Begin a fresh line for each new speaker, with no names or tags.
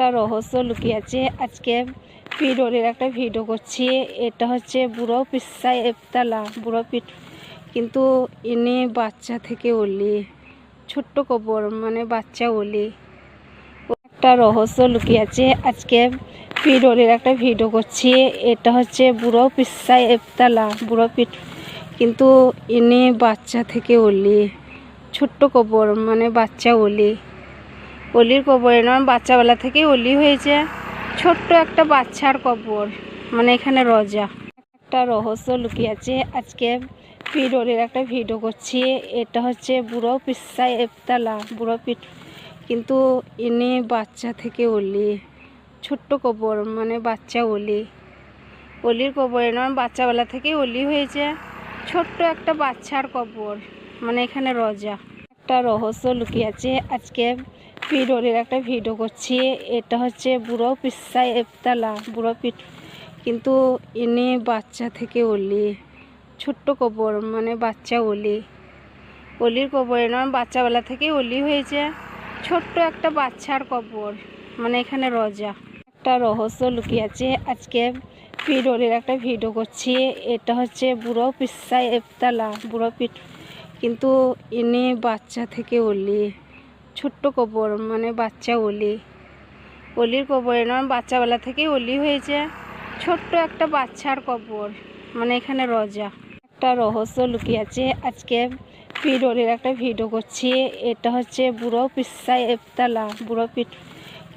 একটা রহস্য লুকিয়ে আছে। আজকে পিরোরের একটা ভিডিও করছি। এটা হচ্ছে বুড়ো পিসাই এফতালা, বুড়ো পিঠ। কিন্তু ইনি বাচ্চা থেকে ওলি, ছোট্ট কবর মানে বাচ্চা ওলি। একটা রহস্য লুকিয়ে আছে। আজকে পিরোরের একটা ভিডিও করছি। এটা হচ্ছে বুড়ো পিসাই এফতালা, বুড়ো পিঠ। কিন্তু ইনি বাচ্চা থেকে ওলি, ছোট্ট কবর মানে বাচ্চা ওলি। অলির কবর এরকম বাচ্চাবেলা থেকেই অলি হয়েছে। ছোট্ট একটা বাচ্চার কবর মানে এখানে রজা। একটা রহস্য লুকিয়ে আছে আজকে পিরোরের একটা ভিডিও করছি। এটা হচ্ছে বুড়ো পিসাই এফতালা বুড়ো পিঠ কিন্তু ইনি বাচ্চা থেকে অলি। ছোট্ট কবর মানে বাচ্চা অলি। অলির কবর এরকম বাচ্চাবেলা থেকেই অলি হয়েছে। ছোট্ট একটা বাচ্চার কবর মানে এখানে রজা। একটা রহস্য লুকিয়ে আছে আজকে পিরোরের একটা ভিডিও করছি। এটা হচ্ছে বুড়ো পিসাই এফতালা বুড়ো পিঠ। কিন্তু এনে বাচ্চা থেকে অলি, ছোট্ট কবর মানে বাচ্চা অলি। অলির কবর এরকম বাচ্চাবেলা থেকেই অলি হয়েছে। ছোট্ট একটা বাচ্চার কবর মানে এখানে রজা। একটা রহস্য লুকিয়ে আছে, আজকে পিরোরের একটা ভিডিও করছি। এটা হচ্ছে বুড়ো পিসাই এফতালা বুড়ো পিঠ। কিন্তু এনে বাচ্চা থেকে অলি। ছোট্ট কবর মানে বাচ্চা অলি। অলির কবর এরকম বাচ্চাবেলা থেকেই অলি হয়েছে। ছোট্ট একটা বাচ্চার কবর মানে এখানে রজা। একটা রহস্য লুকিয়ে আছে আজকে পিরোরের একটা ভিডিও করছি। এটা হচ্ছে বুড়ো পিসা এফতালা, বুড়ো পিঠ